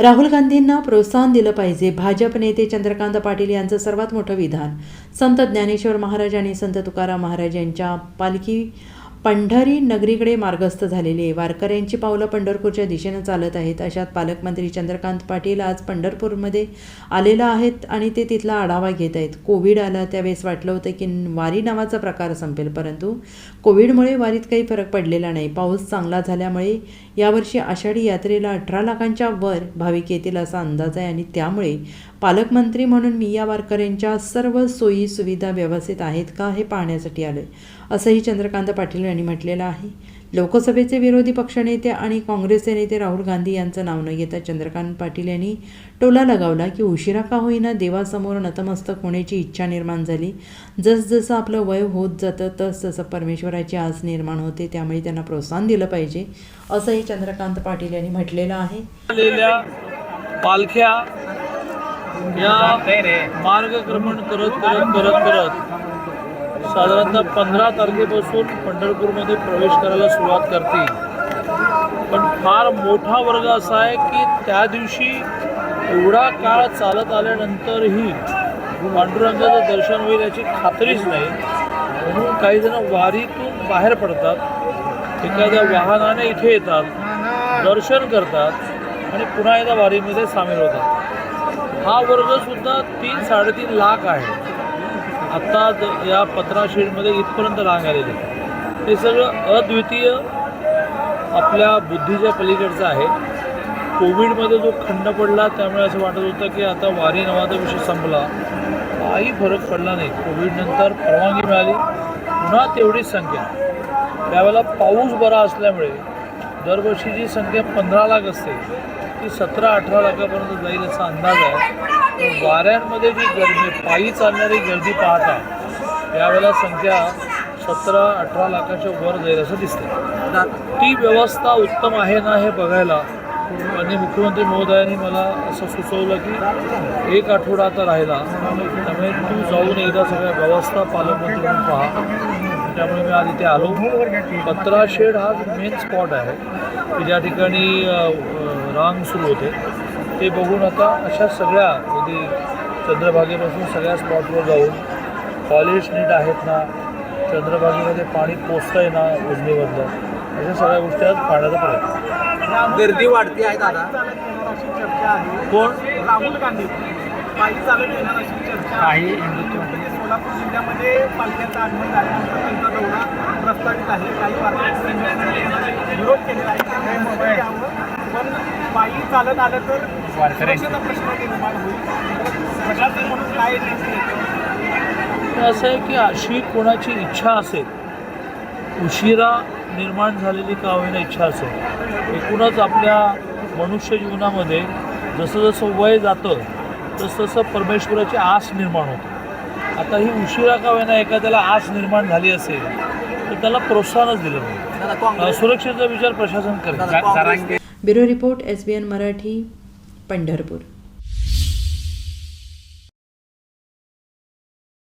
राहुल गांधींना प्रोत्साहन दिलं पाहिजे. भाजप नेते चंद्रकांत पाटील यांचं सर्वात मोठं विधान. संत ज्ञानेश्वर महाराज आणि संत तुकाराम महाराज यांच्या पालखी पंढरी नगरीकडे मार्गस्थ झालेली आहे. वारकऱ्यांची पावलं पंढरपूरच्या दिशेनं चालत आहेत. अशात पालकमंत्री चंद्रकांत पाटील आज पंढरपूरमध्ये आलेला आहेत आणि ते तिथला आढावा घेत आहेत. कोविड आला त्यावेळेस वाटलं होतं की वारी नावाचा प्रकार संपेल परंतु कोविडमुळे वारीत काही फरक पडलेला नाही. पाऊस चांगला झाल्यामुळे यावर्षी आषाढी यात्रेला अठरा लाखांच्या वर भाविक येतील असा अंदाज आहे आणि त्यामुळे पालकमंत्री म्हणून मी या वारकऱ्यांच्या सर्व सोयी सुविधा व्यवस्थित आहेत का हे पाहण्यासाठी आलोय. असंही चंद्रकांत पाटील यांनी म्हटलेलं आहे. लोकसभेचे विरोधी पक्षनेते आणि काँग्रेसचे नेते राहुल गांधी यांचं नाव न घेता चंद्रकांत पाटील यांनी टोला लगावला की उशिरा का होईना देवासमोर नतमस्तक होण्याची इच्छा निर्माण झाली. जसजसं आपलं वय होत जातं तस तसं परमेश्वराची आस निर्माण होते त्यामुळे त्यांना प्रोत्साहन दिलं पाहिजे असंही चंद्रकांत पाटील यांनी म्हटलेलं आहे. पालख्या या मार्गक्रमण करत करत करत करत साधारणतः पंधरा तारखेपासून पंढरपूरमध्ये प्रवेश करायला सुरुवात करतील. पण फार मोठा वर्ग असा आहे की त्या दिवशी एवढा काळ चालत आल्यानंतरही पांडुरंगाचं दर्शन होईल याची खात्रीच नाही. म्हणून काही जण वारीतून बाहेर पडतात. एखाद्या वाहनाने इथे येतात दर्शन करतात आणि पुन्हा एकदा वारीमध्ये सामील होतात. हा वर्ग सुद्धा तीन साडेतीन लाख आहे. आत्ता या पत्रा शेडमध्ये इथपर्यंत रांग आलेली. हे सगळं अद्वितीय आपल्या बुद्धीच्या पलीकडचं आहे. कोविडमध्ये जो खंड पडला त्यामुळे असं वाटत होतं की आता वारी नावाचा विषय संपला. काही फरक पडला नाही. कोविडनंतर परवानगी मिळाली. पुन्हा तेवढीच संख्या. त्यावेळेला पाऊस बरा असल्यामुळे दरवर्षीची संख्या पंधरा लाख असते ती सतरा अठरा लाखापर्यंत जाईल असा अंदाज आहे. वाऱ्यांमध्ये जी गर्दी पायी चालणारी गर्दी पाहता यावेळेला संख्या सतरा अठरा लाखाच्या वर जाईल असं दिसतं ती व्यवस्था उत्तम आहे ना हे बघायला आणि मुख्यमंत्री महोदयांनी मला असं सुचवलं की एक आठवडा आता राहिला त्यामुळे तू जाऊन एकदा सगळ्या व्यवस्था पालकमंत्री म्हणून पहा. त्यामुळे मी आज इथे आलो. पत्रा शेड हा मेन स्पॉट आहे. की ज्या ठिकाणी रांग सुरू होते. ते बघून आता अशा सगळ्या अगदी चंद्रभागेपासून सगळ्या स्पॉटवर जाऊन कॉलेज नीट आहेत ना चंद्रभागेमध्ये पाणी पोचतंय ना उजनीमधलं अशा सगळ्या गोष्टी आज पाहण्याचा प्रयत्न. गर्दी वाढती आहे दादा. कोण राहुल गांधी. पायी चालत येणार अशी चर्चा. काही सोलापूर जिल्ह्यामध्ये पालख्यांचा आगमन झाल्यानंतर त्यांचा दौरा प्रस्तावित आहे. काही वारकऱ्यांनी विरोध केलेला आहे. पण पायी चालत आलं तर सुरक्षेचा प्रश्न निर्माण होईल. प्रशासन म्हणून काय असं आहे की अशी कोणाची इच्छा असेल उशिरा निर्माण झालेली का होईना इच्छा असेल एकूणच आपल्या मनुष्य जीवनामध्ये जसं जसं वय जातं तसं तसं परमेश्वराची आस निर्माण होते. आता ही उशिरा का होईना एखाद्याला आस निर्माण झाली असेल तर त्याला प्रोत्साहनच दिलं नाही. काँग्रेस सुरक्षेचा विचार प्रशासन करेल. Bureau report S B N Marathi Pandharpur.